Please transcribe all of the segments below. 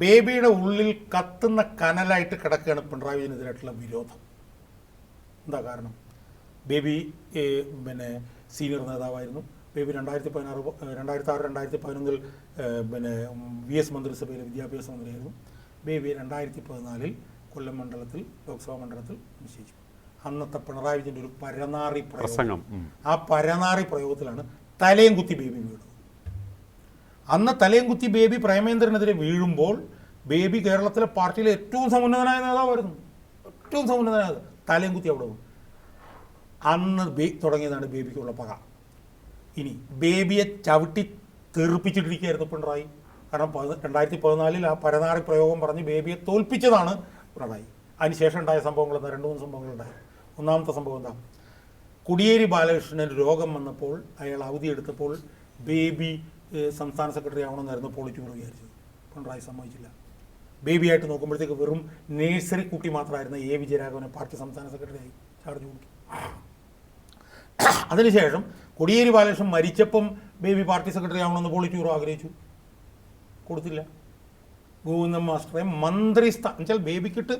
ബേബിയുടെ ഉള്ളിൽ കത്തുന്ന കനലായിട്ട് കിടക്കുകയാണ് പിണറായി വിജയനെതിരായിട്ടുള്ള വിരോധം. എന്താ കാരണം? ബേബി പിന്നെ സീനിയർ നേതാവായിരുന്നു. ബേബി രണ്ടായിരത്തി പതിനാറ് രണ്ടായിരത്തി ആറ് രണ്ടായിരത്തി പതിനൊന്നിൽ പിന്നെ വി എസ് മന്ത്രിസഭയിലെ വിദ്യാഭ്യാസ മന്ത്രിയായിരുന്നു. ബേബി രണ്ടായിരത്തി പതിനാലിൽ കൊല്ലം മണ്ഡലത്തിൽ ലോക്സഭാ മണ്ഡലത്തിൽ നിശ്ചയിച്ചു. അന്നത്തെ പിണറായി വിജയന്റെ ഒരു പരനാറി പ്രസംഗം. ആ പരനാറി പ്രയോഗത്തിലാണ് തലയും കുത്തി ബേബി വീണത്. അന്ന് തലയും കുത്തി ബേബി പ്രേമേന്ദ്രനെതിരെ വീഴുമ്പോൾ ബേബി കേരളത്തിലെ പാർട്ടിയിലെ ഏറ്റവും സമുന്നതനായ നേതാവായിരുന്നു. ഏറ്റവും സമുന്നതനായ. തലയും കുത്തി അവിടെ. അന്ന് ബേ തുടങ്ങിയതാണ് ബേബിക്കുള്ള പക. ഇനി ബേബിയെ ചവിട്ടി തെറിപ്പിച്ചിട്ടിരിക്കുകയായിരുന്നു പിണറായി. കാരണം രണ്ടായിരത്തി പതിനാലിൽ ആ പരനാറി പ്രയോഗം പറഞ്ഞ് ബേബിയെ തോൽപ്പിച്ചതാണ് പിണറായി. അതിനുശേഷം ഉണ്ടായ സംഭവങ്ങൾ എന്താ? രണ്ട് മൂന്ന് സംഭവങ്ങളുണ്ടായി ഒന്നാമത്തെ സംഭവം എന്താ? കുടിയേരി ബാലകൃഷ്ണൻ രോഗം വന്നപ്പോൾ അയാൾ അവധിയെടുത്തപ്പോൾ ബേബി സംസ്ഥാന സെക്രട്ടറി ആവണമെന്നായിരുന്നു പോളിറ്റ്യൂർ വിചാരിച്ചത്. പിണറായി സമ്മതിച്ചില്ല. ബേബിയായിട്ട് നോക്കുമ്പോഴത്തേക്ക് വെറും നേഴ്സറി കുട്ടി മാത്രമായിരുന്ന എ വിജയരാഘവനെ പാർട്ടി സംസ്ഥാന സെക്രട്ടറി സെക്രട്ടറിയായി ചാർജ് കൊടുത്തു അതിനുശേഷം കൊടിയേരി ബാലകൃഷ്ണൻ മരിച്ചപ്പം ബേബി പാർട്ടി സെക്രട്ടറി ആവണമെന്ന് പോളിറ്റ്യൂറോ ആഗ്രഹിച്ചു. കൊടുത്തില്ല. ഗോവിന്ദൻ മാസ്റ്ററെ മന്ത്രി സ്ഥാനം വെച്ചാൽ ബേബിക്കിട്ട്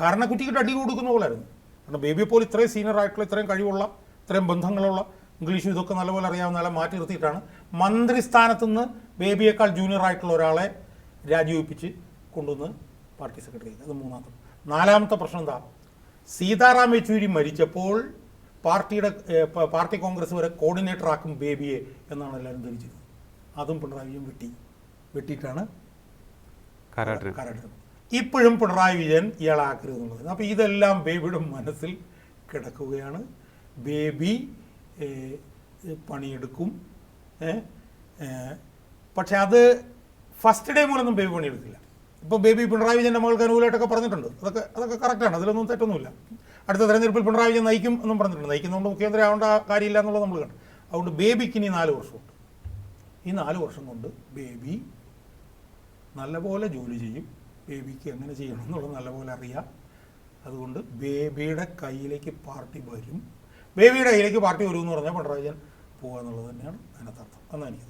കാരണക്കുറ്റിക്കിട്ട് അടി കൊടുക്കുന്ന പോലായിരുന്നു. കാരണം ബേബിയെ പോലെ ഇത്രയും സീനിയർ ആയിട്ടുള്ള ഇത്രയും കഴിവുള്ള ഇത്രയും ബന്ധങ്ങളുള്ള ഇംഗ്ലീഷും ഇതൊക്കെ നല്ലപോലെ അറിയാവുന്ന ആളെ മാറ്റി നിർത്തിയിട്ടാണ് മന്ത്രി സ്ഥാനത്ത് നിന്ന് ബേബിയേക്കാൾ ജൂനിയർ ആയിട്ടുള്ള ഒരാളെ രാജിവെപ്പിച്ച് കൊണ്ടുവന്ന് പാർട്ടി സെക്രട്ടറി ചെയ്ത് അത് മൂന്നാമത്തെ നാലാമത്തെ പ്രശ്നം എന്താ? സീതാറാം യെച്ചൂരി മരിച്ചപ്പോൾ പാർട്ടിയുടെ പാർട്ടി കോൺഗ്രസ് വരെ കോർഡിനേറ്റർ ആക്കും ബേബിയെ എന്നാണ് എല്ലാവരും ധരിച്ചത് അതും പിണറായി വിജയൻ വെട്ടി വെട്ടിയിട്ടാണ് കാരാട്ടിന് ഇപ്പോഴും പിണറായി വിജയൻ ഇയാളെ ആക്കരുത് എന്നുള്ളത്. അപ്പോൾ ഇതെല്ലാം ബേബിയുടെ മനസ്സിൽ കിടക്കുകയാണ്. ബേബി പണിയെടുക്കും. പക്ഷെ അത് ഫസ്റ്റ് ഡേ മൂലമൊന്നും ബേബി പണിയെടുക്കില്ല ഇപ്പോൾ ബേബി പിണറായി വിജയന്റെ മകൾക്ക് അനുകൂലമായിട്ടൊക്കെ പറഞ്ഞിട്ടുണ്ട്. അതൊക്കെ അതൊക്കെ കറക്റ്റാണ് അതിലൊന്നും തെറ്റൊന്നുമില്ല. അടുത്ത തെരഞ്ഞെടുപ്പിൽ പിണറായി വിജയൻ നയിക്കും എന്നും പറഞ്ഞിട്ടുണ്ട്. നയിക്കുന്നതുകൊണ്ട് മുഖ്യമന്ത്രി ആവേണ്ട കാര്യമില്ല എന്നുള്ളത് നമ്മൾ കണ്ടു. അതുകൊണ്ട് ബേബിക്ക് ഇനി നാല് വർഷമുണ്ട്. ഈ നാല് വർഷം കൊണ്ട് ബേബി നല്ലപോലെ ജോലി ചെയ്യും. ബേബിക്ക് എങ്ങനെ ചെയ്യണം എന്നുള്ളത് നല്ലപോലെ അറിയാം. അതുകൊണ്ട് ബേബിയുടെ കയ്യിലേക്ക് പാർട്ടി വരും. ബേബിയുടെ കയ്യിലേക്ക് പാർട്ടി വരും എന്ന് പറഞ്ഞാൽ പിണറായി വിജയൻ പോകുക എന്നുള്ളത് തന്നെയാണ് അതിനകത്ത് അർത്ഥം. എന്നാണ് എനിക്ക്